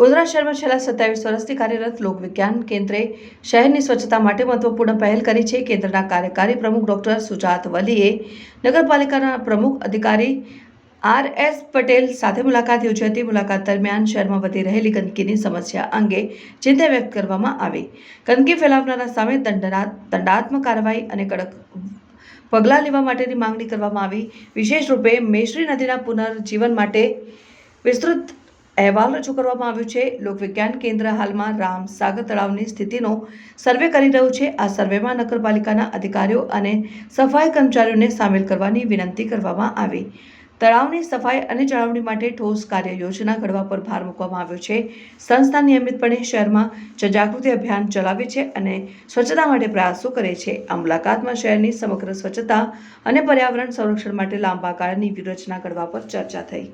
ગોધરા શહેરમાં છેલ્લા સત્યાવીસ વર્ષથી કાર્યરત લોક વિજ્ઞાન કેન્દ્રે શહેરની સ્વચ્છતા માટે મહત્વપૂર્ણ પહેલ કરી છે. કેન્દ્રના કાર્યકારી પ્રમુખ ડોક્ટર સુજાત વલીએ નગરપાલિકાના પ્રમુખ અધિકારી આર એસ પટેલ સાથે મુલાકાત યોજી હતી. મુલાકાત દરમિયાન શહેરમાં વધી રહેલી ગંદકીની સમસ્યા અંગે ચિંતા વ્યક્ત કરવામાં આવી. ગંદકી ફેલાવનારા સામે દંડાત્મક કાર્યવાહી અને કડક પગલાં લેવા માટેની માંગણી કરવામાં આવી. વિશેષ રૂપે મેશ્રી નદીના પુનર્જીવન માટે વિસ્તૃત અહેવાલ રજૂ કરવામાં આવ્યો છે. લોકવિજ્ઞાન કેન્દ્ર હાલમાં રામ સાગર તળાવની સ્થિતિનો સર્વે કરી રહ્યું છે. આ સર્વેમાં નગરપાલિકાના અધિકારીઓ અને સફાઈ કર્મચારીઓને સામેલ કરવાની વિનંતી કરવામાં આવી. તળાવની સફાઈ અને જાળવણી માટે ઠોસ કાર્ય યોજના ઘડવા પર ભાર મૂકવામાં આવ્યો છે. સંસ્થા નિયમિતપણે શહેરમાં જનજાગૃતિ અભિયાન ચલાવે છે અને સ્વચ્છતા માટે પ્રયાસો કરે છે. આ મુલાકાતમાં શહેરની સમગ્ર સ્વચ્છતા અને પર્યાવરણ સંરક્ષણ માટે લાંબા ગાળાની વ્યૂહરચના ઘડવા પર ચર્ચા થઈ.